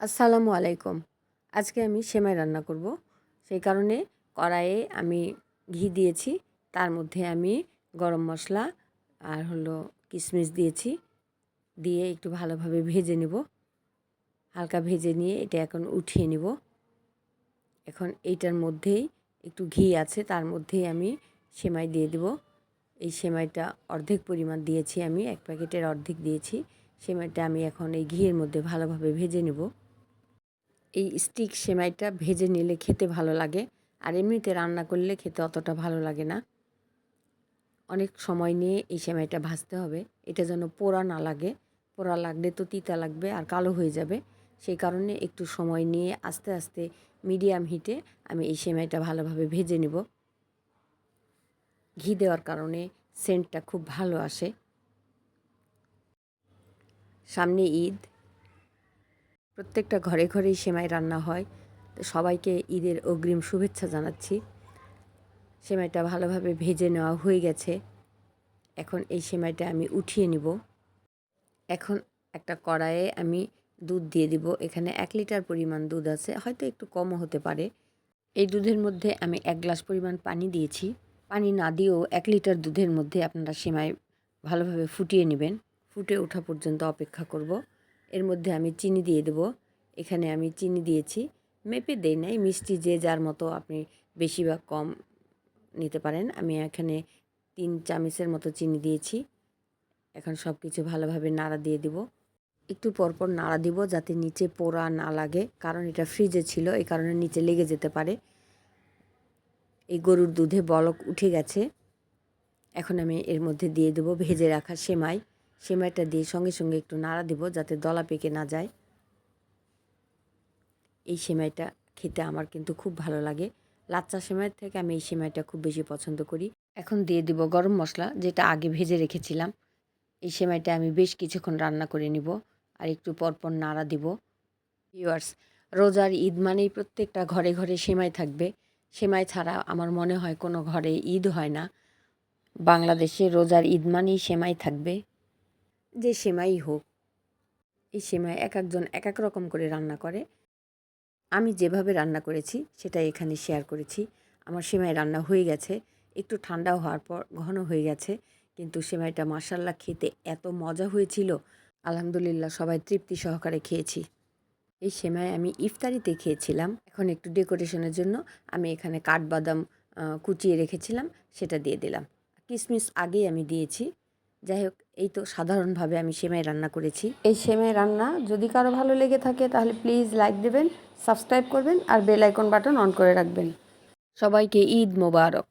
আসসালামু আলাইকুম। আজকে আমি সেমাই রান্না করব। সেই কারণে কড়াইয়ে আমি ঘি দিয়েছি, তার মধ্যে আমি গরম মশলা আর হলো কিশমিশ দিয়েছি, দিয়ে একটু ভালোভাবে ভেজে নেব। হালকা ভেজে নিয়ে এটা এখন উঠিয়ে নেব। এখন এইটার মধ্যেই একটু ঘি আছে, তার মধ্যেই আমি সেমাই দিয়ে দেব। এই সেমাইটা অর্ধেক পরিমাণ দিয়েছি আমি, এক প্যাকেটের অর্ধেক দিয়েছি। সেমাইটা আমি এখন এই ঘিয়ের মধ্যে ভালোভাবে ভেজে নেব। এই স্টিক সেমাইটা ভেজে নিলে খেতে ভালো লাগে। আর এমনিতে রান্না করলে খেতে অতটা ভালো লাগে না। অনেক সময় নিয়ে এই সেমাইটা ভাজতে হবে। এটা যেন পোড়া না লাগে। পোড়া লাগলে তো তিতা লাগবে আর কালো হয়ে যাবে। সেই কারণে একটু সময় নিয়ে আস্তে আস্তে মিডিয়াম হিটে আমি এই সেমাইটা ভালোভাবে ভেজে নেব। ঘি দেওয়ার কারণে সেন্টটা খুব ভালো আসে। সামনে ঈদ। প্রত্যেকটা ঘরে ঘরেই সেমাই রান্না হয়। তো সবাইকে ঈদের অগ্রিম শুভেচ্ছা জানাচ্ছি। সেমাইটা ভালোভাবে ভেজে নেওয়া হয়ে গেছে। এখন এই সেমাইটা আমি উঠিয়ে নিব। এখন একটা কড়াইয়ে আমি দুধ দিয়ে দিব। এখানে এক লিটার পরিমাণ দুধ আছে। হয়তো একটু কমও হতে পারে। এই দুধের মধ্যে আমি এক গ্লাস পরিমাণ পানি দিয়েছি। পানি না দিয়েও এক লিটার দুধের মধ্যে আপনারা সেমাই ভালোভাবে ফুটিয়ে নেবেন। ফুটে ওঠা পর্যন্ত অপেক্ষা করব। এর মধ্যে আমি চিনি দিয়ে দেব। এখানে আমি চিনি দিয়েছি। মেপে দেই নাই, মিষ্টি যে যার মতো আপনি বেশি বা কম নিতে পারেন। আমি এখানে তিন চামচের মতো চিনি দিয়েছি। এখন সব কিছু ভালোভাবে নাড়া দিয়ে দিব। একটু পরপর নাড়া দিব যাতে নিচে পোড়া না লাগে, কারণ এটা ফ্রিজে ছিল, এই কারণে নিচে লেগে যেতে পারে। এই গরুর দুধে বলক উঠে গেছে। এখন আমি এর মধ্যে দিয়ে দেবো ভেজে রাখা সেমাই। সেমাইটা দিয়ে সঙ্গে সঙ্গে একটু নাড়া দেবো যাতে দলা পেকে না যায়। এই সেমাইটা খেতে আমার কিন্তু খুব ভালো লাগে। লাচ্চা সেমাইয়ের থেকে আমি এই সেমাইটা খুব বেশি পছন্দ করি। এখন দিয়ে দিব গরম মশলা, যেটা আগে ভেজে রেখেছিলাম। এই সেমাইটা আমি বেশ কিছুক্ষণ রান্না করে নিব আর একটু পরপর নাড়া দিব। ভিউয়ার্স রোজার ঈদ মানেই প্রত্যেকটা ঘরে ঘরে সেমাই থাকবে। সেমাই ছাড়া আমার মনে হয় কোনো ঘরে ঈদ হয় না। বাংলাদেশে রোজার ঈদ মানেই সেমাই থাকবে। যে সেমাই হোক, এই সেমাই এক একজন এক এক রকম করে রান্না করে। আমি যেভাবে রান্না করেছি সেটা এখানে শেয়ার করেছি। আমার সেমাই রান্না হয়ে গেছে। একটু ঠান্ডা হওয়ার পর ঘন হয়ে গেছে। কিন্তু সেমাইটা মাসাল্লা খেতে এত মজা হয়েছিল। আলহামদুলিল্লাহ সবাই তৃপ্তি সহকারে খেয়েছি। এই সেমাই আমি ইফতারিতে খেয়েছিলাম। এখন একটু ডেকোরেশনের জন্য আমি এখানে কাঠবাদাম কুচিয়ে রেখেছিলাম, সেটা দিয়ে দিলাম। কিশমিশ আগেই আমি দিয়েছি। যাই হোক এই তো সাধারণভাবে আমি সেমাই রান্না করেছি। এই সেমাই রান্না যদি কারও ভালো লেগে থাকে তাহলে প্লিজ লাইক দেবেন সাবস্ক্রাইব করবেন আর বেল আইকন বাটন অন করে রাখবেন। সবাইকে ঈদ মোবারক।